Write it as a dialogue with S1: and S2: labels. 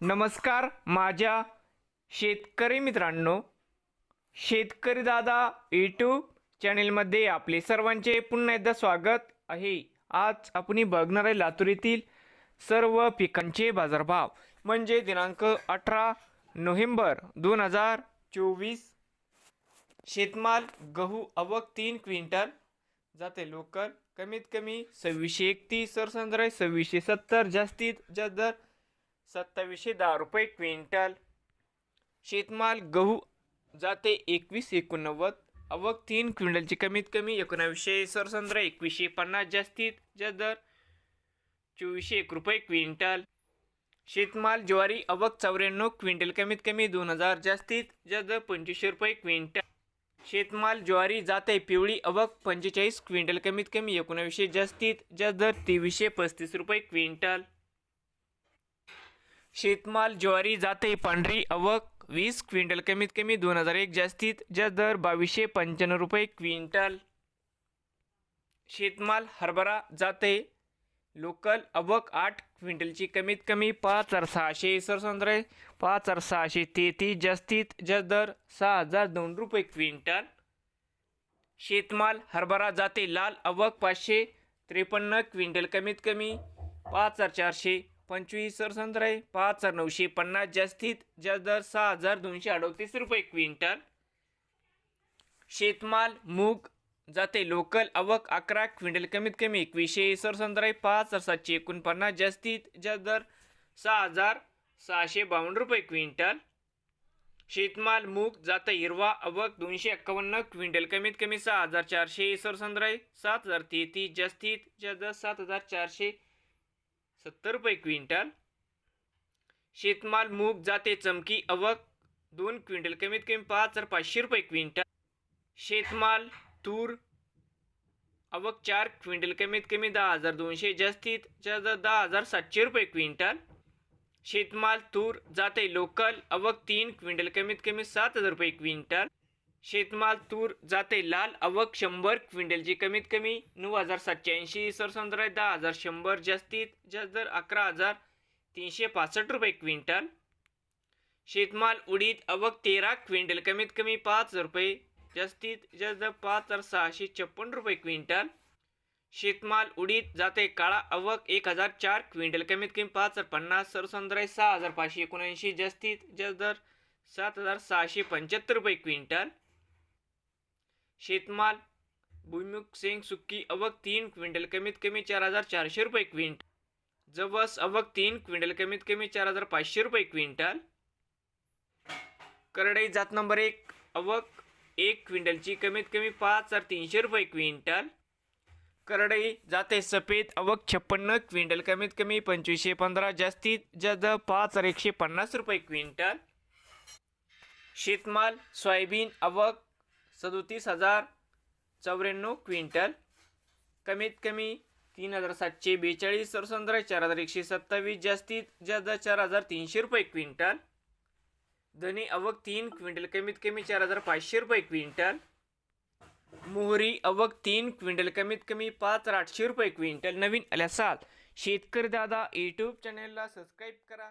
S1: नमस्कार माझ्या शेतकरी मित्रांनो शेतकरी दादा यूट्यूब चॅनेलमध्ये आपले सर्वांचे पुन्हा एकदा स्वागत आहे. आज आपण बघणार आहे लातूर येथील सर्व पिकांचे बाजारभाव. म्हणजे दिनांक अठरा नोव्हेंबर दोन हजार चोवीस शेतमाल गहू अवक तीन क्विंटल जाते लोकल कमीत कमी सव्वीसशे एकतीस सरसंद्रय सव्वीसशे सत्तर जास्तीत जास्त दर सत्तावीसशे दहा रुपये क्विंटल. शेतमाल गहू जाते एकवीस एकोणनव्वद. अवक तीन क्विंटलची कमीत कमी एकोणावीसशे सरसंद्र एकवीसशे पन्नास जास्तीत जास्त दर चोवीसशे एक रुपये क्विंटल. शेतमाल ज्वारी अवक चौऱ्याण्णव क्विंटल कमीत कमी दोन हजार जास्तीत जास्त पंचवीसशे रुपये क्विंटल. शेतमाल ज्वारी जाते पिवळी अवक पंचेचाळीस क्विंटल कमीत कमी एकोणावीसशे जास्तीत जास्त दर तेवीसशे पस्तीस रुपये क्विंटल. शेतमाल ज्वारी जाते पांढरी अवक वीस क्विंटल कमीत कमी दोन हजार एक जास्तीत जास्त दर बावीसशे पंच्याण्णव रुपये क्विंटल. शेतमाल हरभरा जाते लोकल अवक आठ क्विंटलची कमीत कमी पाच हजार सहाशे सरसंद्रे पाच हजार सहाशे तेहतीस जास्तीत जास्त दर सहा हजार दोन रुपये क्विंटल. शेतमाल हरभरा जाते लाल अवक पाचशे त्रेपन्न क्विंटल कमीत कमी पाच हजार चारशे पंचवीस सरसंद्रे पाच हजार नऊशे पन्नास जास्तीत जास्त दर सहा हजार दोनशे अडतीस रुपये क्विंटल. शेतमाल मूग जाते लोकल अवक अकरा क्विंटल कमीत कमी एकवीसशे सरसंद्रे पाच हजार सातशे एकोणपन्नास जास्तीत जास्त दर सहा हजार सहाशे बावन्न रुपये क्विंटल. शेतमाल मूग जाता हिरवा अवक दोनशे एक्कावन्न क्विंटल कमीत कमी सहा हजार चारशे सरसंद्रे सात हजार तेहतीस जास्तीत जास्त दर सात हजार चारशे सत्तर रुपये क्विंटल. शेतमाल मूग जाते चमकी अवक दोन क्विंटल. कमीत कमी पाच हजार पाचशे रुपये क्विंटल. शेतमाल तूर अवक चार क्विंटल. कमीत कमी दहा हजार दोनशे. जास्तीत जास्त दहा हजार सातशे रुपये क्विंटल. शेतमाल तूर जाते लोकल अवक तीन क्विंटल. कमीत कमी सात हजार रुपये क्विंटल. शेतमाल तूर जाते लाल अवक शंभर क्विंटलची कमीत कमी नऊ हजार सातशे ऐंशी सरसंद्राय दहा हजार शंभर जास्तीत जास्त दर अकरा हजार तीनशे पासष्ट रुपये क्विंटल. शेतमाल उडीद अवक तेरा क्विंटल कमीत कमी पाच हजार रुपये जास्तीत जास्त दर पाच हजार सहाशे छप्पन्न रुपये क्विंटल. शेतमाल उडीद जाते काळा अवक एक हजार चार क्विंटल कमीत कमी पाच हजार पन्नास सरसंद्राय सहा हजार पाचशे एकोणऐंशी जास्तीत जास्त दर सात हजार सहाशे पंच्याहत्तर रुपये क्विंटल. शेतमाल भुईमुग सेंग सुक्की अवक तीन क्विंटल कमीत कमी चार हजार चारशे रुपये क्विंट जवस अवक तीन क्विंटल कमीत कमी चार हजार पाचशे रुपये क्विंटल. करडई जात नंबर एक अवक एक क्विंटलची कमीत कमी पाच हजार तीनशे रुपये क्विंटल. करडई जाते सफेद अवक छप्पन्न क्विंटल कमीत कमी पंचवीसशे पंधरा जास्तीत जास्त पाच हजार एकशे पन्नास रुपये क्विंटल. शेतमाल सोयाबीन अवक सदोतीस हजार चौऱ्याण्णव क्विंटल. कमीत कमी तीन हजार सातशे बेचाळीस सरसंद्रा चार हजार एकशे सत्तावीस. जास्तीत जास्त चार हजार तीनशे रुपये क्विंटल. धनी अवक तीन क्विंटल कमीत कमी चार हजार पाचशे रुपये क्विंटल. मोहरी अवक तीन क्विंटल कमीत कमी पाच हजार आठशे रुपये क्विंटल. नवीन आल्यासाल शेतकरी दादा यूट्यूब चॅनेलला सबस्क्राईब करा.